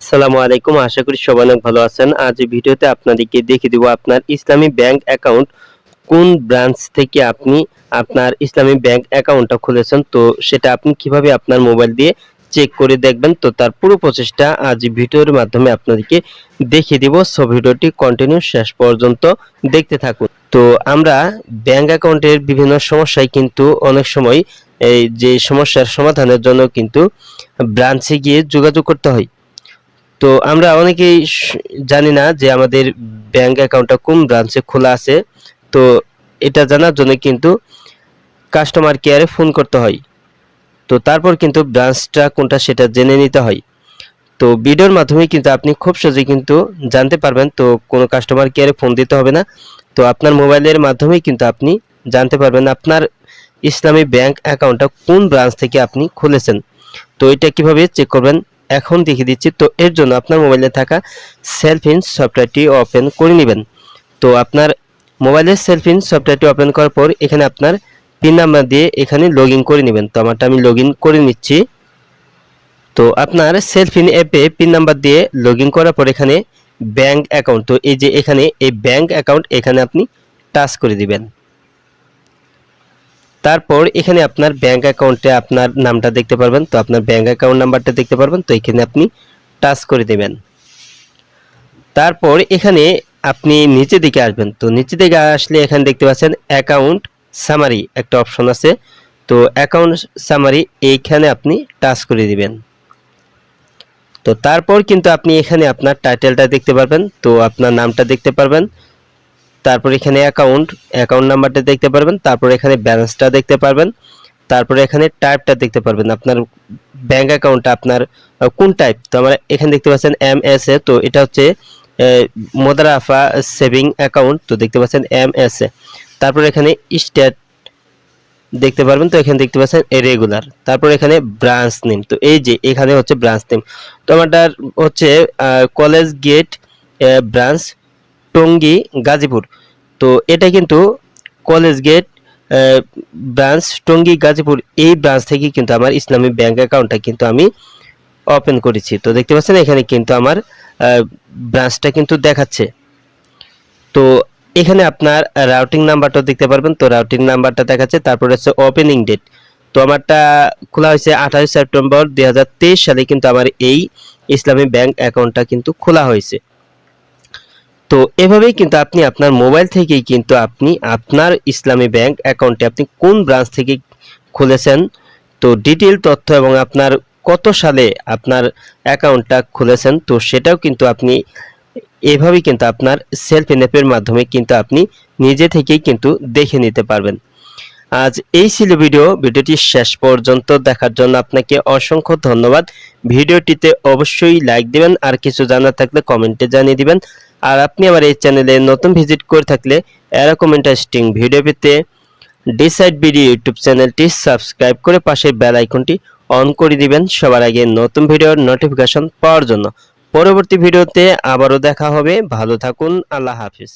আসসালামু আলাইকুম, আশা করি সবাই অনেক ভালো আছেন। আজ ভিডিওতে আপনাদেরকে দেখিয়ে দিব আপনার ইসলামী ব্যাংক অ্যাকাউন্ট কোন ব্রাঞ্চ থেকে আপনি আপনার ইসলামী ব্যাংক অ্যাকাউন্টটা খুলেছেন। তো সেটা আপনি কীভাবে আপনার মোবাইল দিয়ে চেক করে দেখবেন, তো তার পুরো প্রচেষ্টা আজ ভিডিওর মাধ্যমে আপনাদেরকে দেখিয়ে দিব। সো ভিডিওটি কন্টিনিউ শেষ পর্যন্ত দেখতে থাকুন। তো আমরা ব্যাংক অ্যাকাউন্টের বিভিন্ন সমস্যায় কিন্তু অনেক সময় এই যে সমস্যার সমাধানের জন্য কিন্তু ব্রাঞ্চে গিয়ে যোগাযোগ করতে হয়। তো আমরা অনেকেই জানি না যে আমাদের ব্যাংক অ্যাকাউন্টটা কোন ব্রাঞ্চে খোলা আছে। তো এটা জানার জন্য কিন্তু কাস্টমার কেয়ারে ফোন করতে হয়। তো তারপর কিন্তু ব্রাঞ্চটা কোনটা সেটা জেনে নিতে হয়। তো ভিডিওর মাধ্যমে কিন্তু আপনি খুব সহজে কিন্তু জানতে পারবেন। তো কোনো কাস্টমার কেয়ারে ফোন দিতে হবে না। তো আপনার মোবাইলের মাধ্যমেই কিন্তু আপনি জানতে পারবেন আপনার ইসলামী ব্যাংক অ্যাকাউন্টটা কোন ব্রাঞ্চ থেকে আপনি খুলেছেন। তো এটা কীভাবে চেক করবেন? এখন দেখিয়ে দিচ্ছি। তো এর জন্য আপনার মোবাইলে থাকা সেলফিন সফটওয়্যারটি ওপেন করে নেবেন। তো আপনার মোবাইলের সেলফিন সফটওয়্যারটি ওপেন করার পর এখানে আপনার পিন নাম্বার দিয়ে এখানে লগ করে নেবেন। তো আমারটা আমি লগ করে নিচ্ছি। তো আপনার সেলফিন অ্যাপে পিন নাম্বার দিয়ে লগ করার পর এখানে ব্যাংক অ্যাকাউন্ট তো এই যে এখানে এই ব্যাংক অ্যাকাউন্ট এখানে আপনি টাচ করে দিবেন। তারপর এখানে আপনার ব্যাংক অ্যাকাউন্টে আপনার নামটা দেখতে পারবেন। তো আপনার ব্যাংক অ্যাকাউন্ট নাম্বারটা দেখতে পারবেন। তো এখানে আপনি টাচ করে দেবেন। তারপর এখানে আপনি নিচে দিকে আসবেন। তো নিচে দিকে আসলে এখানে দেখতে পাচ্ছেন অ্যাকাউন্ট সামারি একটা অপশন আছে। তো অ্যাকাউন্ট সামারি এইখানে আপনি টাচ করে দিবেন। তো তারপর কিন্তু আপনি এখানে আপনার টাইটেলটা দেখতে পারবেন। তো আপনার নামটা দেখতে পারবেন। তারপর এখানে অ্যাকাউন্ট অ্যাকাউন্ট নাম্বারটা দেখতে পারবেন, তারপর এখানে ব্যালেন্সটা দেখতে পারবেন, তারপরে এখানে টাইপটা দেখতে পারবেন, আপনার ব্যাংক অ্যাকাউন্টটা আপনার কোন টাইপ তো আমরা এখানে দেখতে পাচ্ছেন এম এস এ তো এটা হচ্ছে মোদারাফা সেভিং অ্যাকাউন্ট তো দেখতে পাচ্ছেন এম এস এ তারপর এখানে স্টেট দেখতে পারবেন, তো এখানে দেখতে পাচ্ছেন রেগুলার তারপর এখানে ব্রাঞ্চ নেম তো এই যে এখানে হচ্ছে ব্রাঞ্চ নেম তো আমারটার হচ্ছে college gate branch Tongi, Gazipur. তো এটা কিন্তু college gate branch, Tongi, Gazipur, এই ব্রাঞ্চ থেকে কিন্তু আমার ইসলামী ব্যাংক অ্যাকাউন্টটা কিন্তু আমি ওপেন করেছি। তো দেখতে পাচ্ছেন এখানে কিন্তু আমার ব্রাঞ্চটা কিন্তু দেখাচ্ছে। তো এখানে আপনার রাউটিং নাম্বারটা দেখতে পারবেন। তো রাউটিং নাম্বারটা দেখাচ্ছে, তারপর হচ্ছে ওপেনিং ডেট তো আমারটা খোলা হয়েছে আঠাশ সেপ্টেম্বর দুই হাজার তেইশ সালে কিন্তু আমার এই ইসলামী ব্যাংক অ্যাকাউন্টটা কিন্তু খোলা হয়েছে। তো এভাবেই কিন্তু আপনি আপনার মোবাইল থেকেই কিন্তু আপনি আপনার ইসলামী ব্যাংক অ্যাকাউন্টে আপনি কোন ব্রাঞ্চ থেকে খুলেছেন? তো ডিটেল তথ্য এবং আপনার কত সালে আপনার অ্যাকাউন্টটা খুলেছেন? তো সেটাও কিন্তু আপনি এভাবেই কিন্তু আপনার সেলফ অ্যাপের মাধ্যমে কিন্তু আপনি নিজে থেকেই কিন্তু দেখে নিতে পারবেন। আজ এই ছিল ভিডিও। ভিডিওটি শেষ পর্যন্ত দেখার জন্য আপনাকে অসংখ্য ধন্যবাদ। ভিডিওটিতে অবশ্যই লাইক দিবেন। আর কিছু জানার থাকলে কমেন্টে জানিয়ে দিবেন। আর আপনি আমার এই চ্যানেলে নতুন ভিজিট করে থাকলে এরকম ইন্টারেস্টিং ভিডিও পেতে ডিসাইড ভিডিও ইউটিউব চ্যানেলটি সাবস্ক্রাইব করে পাশের বেল আইকনটি অন করে দিবেন। সবার আগে নতুন ভিডিওর নোটিফিকেশন পাওয়ার জন্য। পরবর্তী ভিডিওতে আবারও দেখা হবে। ভালো থাকুন। আল্লাহ হাফিজ।